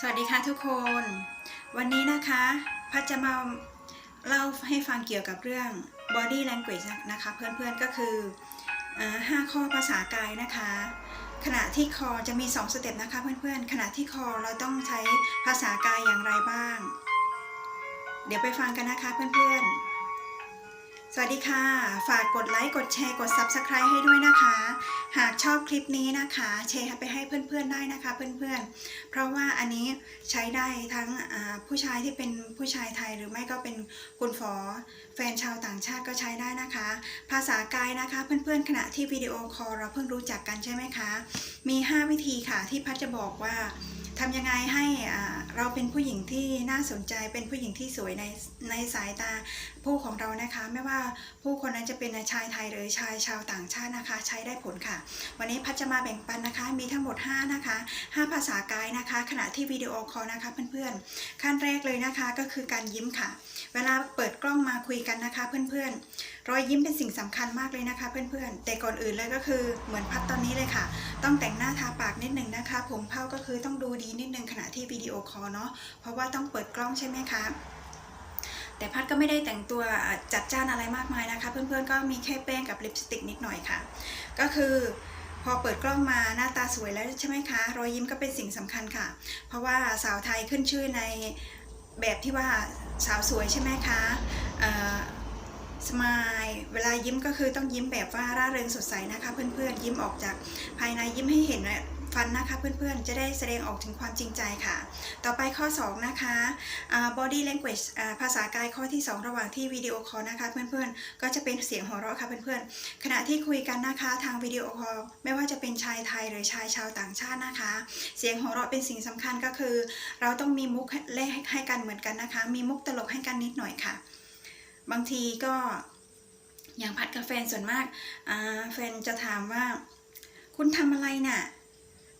สวัสดีค่ะทุกคน วันนี้นะคะพัชจะมาเล่าให้ฟังเกี่ยวกับเรื่อง body language นะคะเพื่อนๆก็คืออ่าห้าข้อภาษากายนะคะ ขณะที่คอจะมี 2 สเต็ปนะคะเพื่อนๆ ขณะที่คอเราต้องใช้ภาษากายอย่างไรบ้าง เดี๋ยวไปฟังกันนะคะเพื่อนๆ สวัสดีค่ะ ฝากกดไลค์ กดแชร์ กด Subscribe ให้ด้วยนะคะ หากชอบคลิปนี้นะคะ แชร์ไปให้เพื่อนๆได้นะคะเพื่อนๆ เพราะว่าอันนี้ใช้ได้ทั้งผู้ชายที่เป็นผู้ชายไทยหรือไม่ก็เป็นคุณฝอแฟนชาวต่างชาติก็ใช้ได้นะคะ ภาษากายนะคะเพื่อนๆ ขณะที่วิดีโอคอลเราเพิ่งรู้จักกันใช่ไหมคะ มี 5 วิธีค่ะที่พัดจะบอกว่า ทำยังไงให้เราเป็นผู้หญิงที่น่าสนใจเป็นผู้หญิงที่สวยในในสายตาผู้ของเรานะคะ ไม่ว่าผู้คนนั้นจะเป็นชายไทยหรือชายชาวต่างชาตินะคะ ใช้ได้ผลค่ะ วันนี้พัชจะมาแบ่งปันนะคะ มีทั้งหมด 5 นะคะ 5 ภาษากายนะคะ ขณะที่วิดีโอคอลนะคะเพื่อนๆขั้นแรกเลยนะคะก็คือการยิ้มค่ะ เวลาเปิดกล้องมา คุยกันนะคะเพื่อนๆ รอยยิ้มเป็นสิ่งสำคัญมากเลยนะคะ เพื่อนๆ แต่ก่อนอื่นเลยก็คือเหมือนพัดตอนนี้เลยค่ะ ต้องแต่งหน้าทาปากนิดนึงนะคะ ผมเผ้าก็คือต้องดูดีนิดนึงขณะที่วิดีโอคอลเนาะ เพราะว่าต้องเปิดกล้องใช่ไหมคะแต่พัดก็ไม่ได้แต่งตัวจัดจ้านอะไรมากมายนะคะ เพื่อนๆก็มีแค่แป้งกับลิปสติกนิดหน่อยค่ะ ก็คือพอเปิดกล้องมาหน้าตาสวยแล้วใช่ไหมคะ รอยยิ้มก็เป็นสิ่งสำคัญค่ะ เพราะว่าสาวไทยขึ้นชื่อใน แบบที่ว่าสาวสวยใช่ไหมคะสมายเวลายิ้มก็คือต้องยิ้มแบบว่าร่าเริงสดใสนะคะ เพื่อนๆยิ้มออกจากภายในยิ้มให้เห็น ฟันนะคะเพื่อนๆ จะได้แสดงออกถึงความจริงใจค่ะ ต่อไปข้อ 2 นะคะ body language ภาษากายข้อที่ 2 ระหว่างที่วิดีโอคอลนะคะเพื่อนๆ ก็จะเป็นเสียงหัวเราะค่ะเพื่อนๆ ขณะที่คุยกันนะคะทางวิดีโอคอลไม่ว่าจะเป็นชายไทยหรือชายชาวต่างชาตินะคะ เสียงหัวเราะเป็นสิ่งสำคัญก็คือ เราต้องมีมุกเล่ให้กันเหมือนกันนะคะ มีมุกตลกให้กันนิดหน่อยค่ะ บางทีก็อย่างพัดกับแฟนส่วนมากแฟนจะถามว่า คุณทำอะไรน่ะ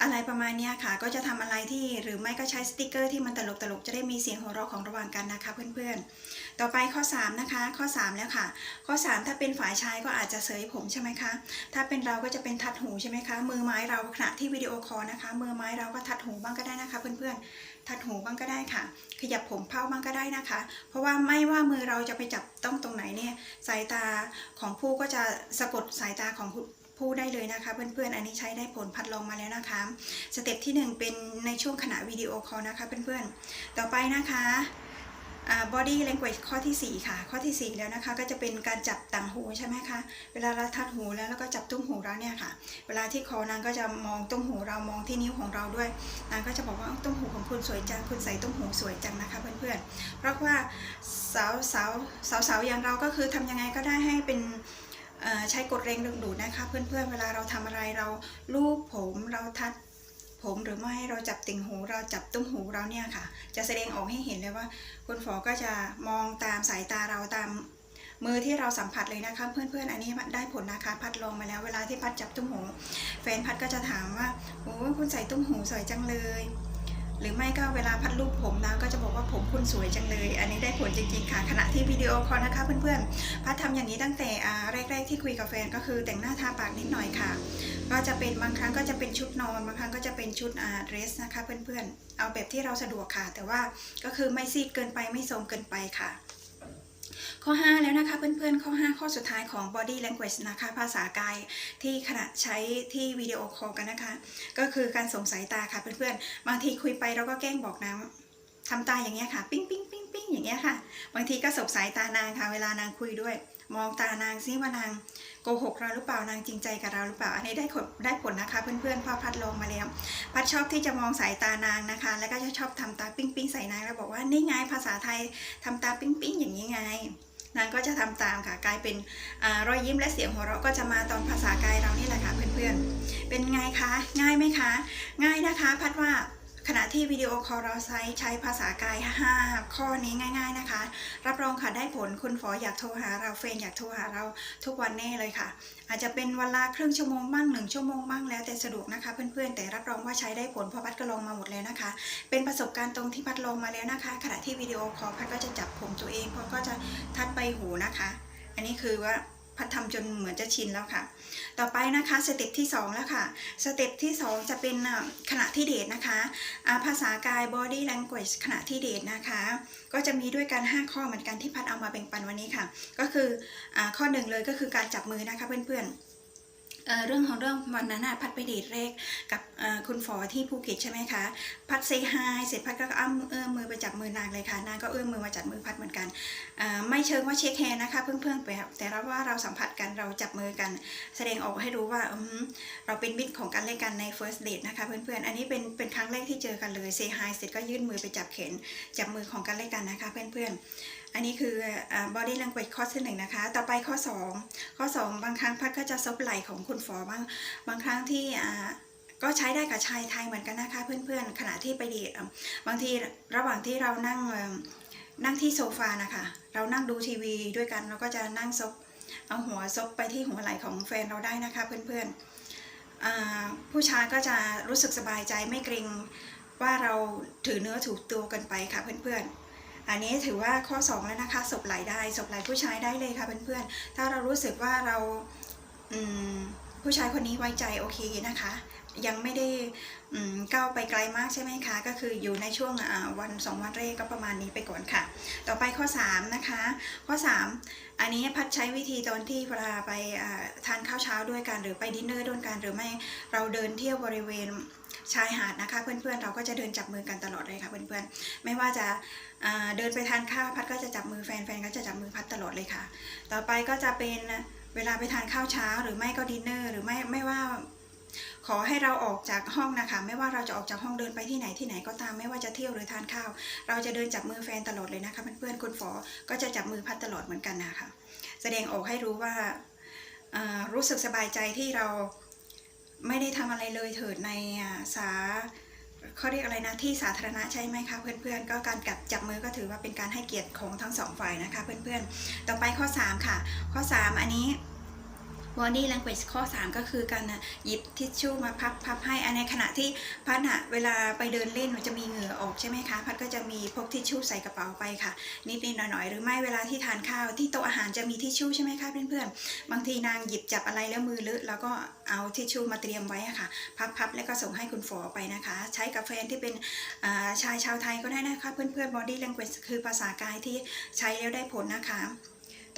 อะไรประมาณนี้ค่ะ ก็จะทำอะไรที่หรือไม่ก็ใช้สติกเกอร์ที่มันตลกตลกๆจะได้มีเสียงหัวเราะของระหว่างกันนะคะเพื่อนๆ ต่อไปข้อ 3 นะคะ ข้อ 3 แล้วค่ะ ข้อ 3 ถ้าเป็นฝ่ายชายก็อาจจะเสยผมใช่ไหมคะ ถ้าเป็นเราก็จะเป็นทัดหูใช่ไหมคะ มือไม้เราขณะที่วิดีโอคอลนะคะ มือไม้เราก็ทัดหูบ้างก็ได้นะคะ เพื่อนๆ ทัดหูบ้างก็ได้ค่ะ ขยับผมเผ้าบ้างก็ได้นะคะ เพราะว่าไม่ว่ามือเราจะไปจับต้องตรงไหนเนี่ย สายตาของผู้ก็จะสะกดสายตาของ ผู้ได้เลยนะคะ เพื่อนๆ อันนี้ใช้ได้ผลพัดลองมาแล้วนะคะ สเต็ปที่ 1 เป็นในช่วงขณะวิดีโอคอลนะคะ เพื่อนๆ ต่อไปนะคะอ่า body language ข้อที่ 4 ค่ะ ข้อที่ 4 แล้วนะคะ ก็จะเป็นการจับต่างหูใช่ไหมคะ เวลาเราทัดหูแล้วแล้วก็จับตุ้มหูเราเนี่ยค่ะ เวลาที่คอนางก็จะมองตุ้มหูเรามองที่นิ้วของเราด้วย นางก็จะบอกว่าตุ้มหูของคุณสวยจัง คุณใส่ตุ้มหูสวยจังนะคะเพื่อนๆ เพราะว่าสาวสาวสาวสาวอย่างเราก็คือทำยังไงก็ได้ให้เป็น ใช้กดแรงดึงดูดนะคะ เพื่อนๆ เวลาเราทำอะไรเราลูบผมเราทัดผมหรือไม่เราจับติ่งหูเราจับตุ้มหูเราเนี่ยค่ะ จะแสดงออกให้เห็นเลยว่า คุณฝอก็จะมองตามสายตาเราตามมือที่เราสัมผัสเลยนะคะ เพื่อนๆ อันนี้ได้ผลนะคะพัดลองมาแล้วเวลาที่พัดจับตุ้มหู แฟนพัดก็จะถามว่าโอ้คุณใส่ตุ้มหูสวยจังเลย หรือไม่ก็เวลาพัดรูปผมนะก็จะบอกว่าผมคุณสวยจังเลย อันนี้ได้ผลจริงๆค่ะ ขณะที่วิดีโอคอลนะคะเพื่อนๆพัดทำอย่างนี้ตั้งแต่แรก ๆ ที่คุยกับแฟนก็คือแต่งหน้าทาปากนิดหน่อยค่ะ ก็จะเป็นบางครั้งก็จะเป็นชุดนอนบางครั้งก็จะเป็นชุดอ่าเดรสนะคะเพื่อนๆเอาแบบที่เราสะดวกค่ะ แต่ว่าก็คือไม่ซีดเกินไปไม่โทรมเกินไปค่ะ ข้อ 5 แล้วนะคะเพื่อนๆ ข้อ 5 ข้อสุดท้ายของ body language นะคะภาษากายที่ขณะใช้ที่วิดีโอคอลกันนะคะ ก็คือการส่งสายตาค่ะเพื่อนๆ บางทีคุยไปเราก็แกล้งบอกนะทำตาอย่างเงี้ยค่ะ ปิ้งปิ้งปิ้งปิ้งอย่างเงี้ยค่ะ บางทีก็สบสายตานางค่ะ เวลานางคุยด้วย มองตานางซิว่านางโกหกเราหรือเปล่านางจริงใจกับเราหรือเปล่า อันนี้ได้ผลได้ผลนะคะเพื่อนๆเพราะพัดลงมาแล้ว พัดชอบที่จะมองสายตานางนะคะ แล้วก็จะชอบทำตาปิ้งปิ้งใส่นางแล้วบอกว่านี่ไงภาษาไทยทำตาปิ้งปิ้งอย่างนี้ไง นางก็จะทำตามค่ะกลายเป็นอรอยยิ้มและเสียงหัวเราะก็จะมาตอนภาษากายเรานี่แหละค่ะเพื่อนๆ เป็นไงคะ ง่ายไหมคะ ง่ายนะคะ พัดว่า ขณะที่วิดีโอคอลเราใช้ใช้ภาษากาย 5 ข้อนี้ง่าย ๆนะคะ รับรองค่ะได้ผลคุณฝออยากโทรหาเราเฟนอยากโทรหาเราทุกวันแน่เลยค่ะ อาจจะเป็นเวละครึ่งชั่วโมงบ้างหนึ่งชั่วโมงบ้างแล้วแต่สะดวกนะคะ เพื่อนๆ แต่รับรองว่าใช้ได้ผลเพราะพัดก็ลองมาหมดแล้วนะคะ เป็นประสบการณ์ตรงที่พัดลองมาแล้วนะคะ ขณะที่วิดีโอคอลพัดก็จะจับผมตัวเองเพราะก็จะทัดใบหูนะคะ อันนี้คือว่า พัดทำจนเหมือนจะชินแล้วค่ะ ต่อไปนะคะสเต็ปที่2แล้วค่ะ สเต็ปที่ 2 จะเป็นขณะที่เดทนะคะภาษากาย body language ขณะที่เดทนะคะ ก็จะมีด้วยกัน 5 ข้อเหมือนกันที่พัดเอามาแบ่งปันวันนี้ค่ะ ก็คืออข้อหนึ่งเลยก็คือการจับมือนะคะเพื่อนๆ เรื่องของเรื่องวันนั้นพัดไปเดทแรกกับคุณฝอที่ภูเก็ตใช่ไหมคะ พัดเซฮายเสร็จพัดก็อ้าเอื้อมมือไปจับมือนางเลยค่ะ นางก็เอื้อมมือมาจับมือพัดเหมือนกัน ไม่เชิงว่าเช็คแฮนด์นะคะ เพื่อนๆแบบแต่เราว่าเราสัมผัสกันเราจับมือกัน แสดงออกให้รู้ว่าเราเป็นมิตรของกันและกันใน first date นะคะเพื่อนๆ อันนี้เป็นเป็นครั้งแรกที่เจอกันเลยเซฮายเสร็จก็ยื่นมือไปจับแขนจับมือของกันและกันนะคะเพื่อนๆ อันนี้คืออ่า body language ข้อที่หนึ่งนะคะ ต่อไปข้อ 2 ข้อ 2 บางครั้งพัดก็จะซบไหล่ของคุณฟอบ้างบางครั้งที่ก็ใช้ได้กับชายไทยเหมือนกันนะคะเพื่อนๆ ขณะที่ไปดทอะบางทีระหว่างที่เรานั่งนั่งที่โซฟานะคะเรานั่งดูทีวีด้วยกันเราก็จะนั่งซบเอาหัวซบไปที่หัวไหล่ของแฟนเราได้นะคะเพื่อนๆผู้ชายก็จะรู้สึกสบายใจไม่เกรงว่าเราถือเนื้อถูกตัวกันไปค่ะเพื่อนๆ อันนี้ถือว่าข้อ 2 แล้วนะคะสบไหลได้สบไหลผู้ชายได้เลยค่ะเพื่อนๆ ถ้าเรารู้สึกว่าเราอืม ผู้ชายคนนี้ไว้ใจโอเคนะคะ ยังไม่ได้ก้าวไปไกลมากใช่ไหมคะ ก็คืออยู่ในช่วงวันสองวันแรกก็ประมาณนี้ไปก่อนค่ะ ต่อไปข้อ 3 นะคะ ข้อ 3 อันนี้พัดใช้วิธีตอนที่เวลาไปทานข้าวเช้าด้วยกันหรือไปดินเนอร์ด้วยกันหรือไม่เราเดินเที่ยวบริเวณชายหาดนะคะเพื่อนๆเราก็จะเดินจับมือกันตลอดเลยค่ะเพื่อนๆไม่ว่าจะเดินไปทานข้าวพัดก็จะจับมือแฟนแฟนก็จะจับมือพัดตลอดเลยค่ะ ต่อไปก็จะเป็น เวลาไปทานข้าวเช้าหรือไม่ก็ดินเนอร์หรือไม่ไม่ว่า ขอให้เราออกจากห้องนะคะ ไม่ว่าเราจะออกจากห้องเดินไปที่ไหนที่ไหนก็ตามไม่ว่าจะเที่ยวหรือทานข้าว เราจะเดินจับมือแฟนตลอดเลยนะคะเพื่อนๆคุณฝอก็จะจับมือพัดตลอดเหมือนกันนะคะแสดงออกให้รู้ว่ารู้สึกสบายใจที่เราไม่ได้ทำอะไรเลยเถิดในสา เขาเรียกอะไรนะที่สาธารณะใช่ไหมคะเพื่อนๆ ก็การกัดจับมือก็ถือว่าเป็นการให้เกียรติของทั้งสองฝ่ายนะคะเพื่อนๆ ต่อไปข้อ 3 ค่ะ ข้อ 3 อันนี้ body language ข้อ 3 ก็คือการนะหยิบทิชชู่มาพับพับให้อันในขณะที่พัดอะเวลาไปเดินเล่นมันจะมีเหงื่อออกใช่ไหมคะ พัดก็จะมีพกทิชชู่ใส่กระเป๋าไปค่ะ นิดนิดหน่อยหน่อยๆ หรือไม่เวลาที่ทานข้าวที่โต๊ะอาหารจะมีทิชชู่ใช่ไหมคะเพื่อนๆ บางทีนางหยิบจับอะไรแล้วมือเลอะแล้วก็เอาทิชชู่มาเตรียมไว้ค่ะ พับๆแล้วก็ส่งให้คุณฝอไปนะคะ ใช้กับแฟนที่เป็นชายชาวไทยก็ได้นะคะ เพื่อนๆ body language คือภาษากายที่ใช้แล้วได้ผลนะคะ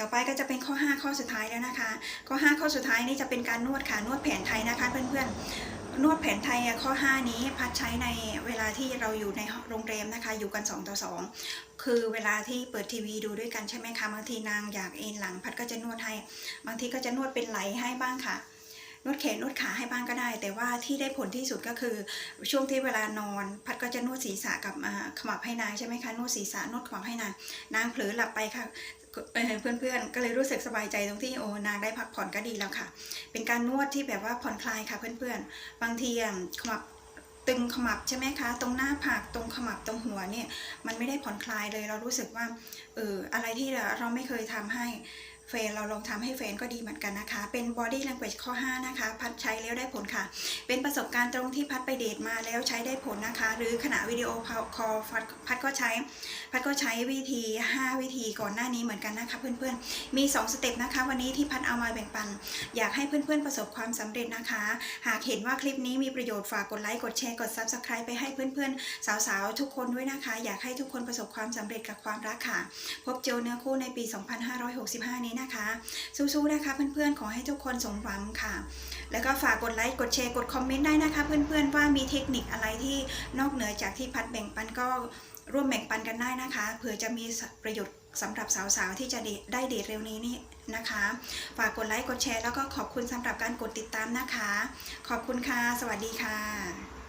ต่อไปก็จะเป็นข้อ 5 ข้อสุดท้ายแล้วนะคะ ข้อ 5 ข้อสุดท้ายนี่จะเป็นการนวดค่ะนวดแผนไทยนะคะ เพื่อนๆนวดแผนไทยอะข้อ 5 นี้พัดใช้ในเวลาที่เราอยู่ในโรงแรมนะคะ อยู่กัน 2 ต่อ 2 คือเวลาที่เปิดทีวีดูด้วยกันใช่ไหมคะบางทีนางอยากเอนหลังพัดก็จะนวดให้ บางทีก็จะนวดเป็นไหลให้บ้างค่ะนวดแขนนวดขาให้บ้างก็ได้ แต่ว่าที่ได้ผลที่สุดก็คือช่วงที่เวลานอน พัดก็จะนวดศีรษะกับขมับให้นางใช่ไหมคะนวดศีรษะนวดขมับให้นางนางเผลอหลับไปค่ะ เพื่อนๆ ก็เลยรู้สึกสบายใจตรงที่โอ้นางได้พักผ่อนก็ดีแล้วค่ะ เป็นการนวดที่แบบว่าผ่อนคลายค่ะเพื่อนๆ บางทีอะขมับตึงขมับใช่ไหมคะ ตรงหน้าผากตรงขมับตรงหัวเนี่ยมันไม่ได้ผ่อนคลายเลยเรารู้สึกว่าเอออะไรที่เราไม่เคยทำให้ แฟนเราลองทำให้แฟนก็ดีเหมือนกันนะคะ เป็น body language ข้อ 5 นะคะ พัดใช้แล้วได้ผลค่ะ เป็นประสบการณ์ตรงที่พัดไปเดทมาแล้วใช้ได้ผลนะคะ หรือขณะวิดีโอคอลพัดก็ใช้ พัดก็ใช้วิธี 5 วิธีก่อนหน้านี้เหมือนกันนะคะเพื่อนๆ มี 2 สเต็ปนะคะ วันนี้ที่พัดเอามาแบ่งปัน อยากให้เพื่อนๆประสบความสำเร็จนะคะ หากเห็นว่าคลิปนี้มีประโยชน์ฝากกดไลค์กดแชร์กด Subscribe ไปให้เพื่อนๆ สาวๆ ทุกคนด้วยนะคะ อยากให้ทุกคนประสบความสำเร็จกับความรักค่ะ พบเจอเนื้อคู่ในปี 2565 นี้นะคะ สู้ๆนะคะเพื่อนๆ ขอให้ทุกคนสมหวังค่ะ แล้วก็ฝากกดไลค์ กดแชร์ กดคอมเมนต์ได้นะคะ เพื่อนๆ ว่ามีเทคนิคอะไรที่นอกเหนือจากที่พัดแบ่งปันก็ร่วมแบ่งปันกันได้นะคะ เผื่อจะมีประโยชน์สำหรับสาวๆ ที่จะได้เดทเร็วนี้นี่นะคะ ฝากกดไลค์ กดแชร์ แล้วก็ขอบคุณสำหรับการกดติดตามนะคะ ขอบคุณค่ะ สวัสดีค่ะ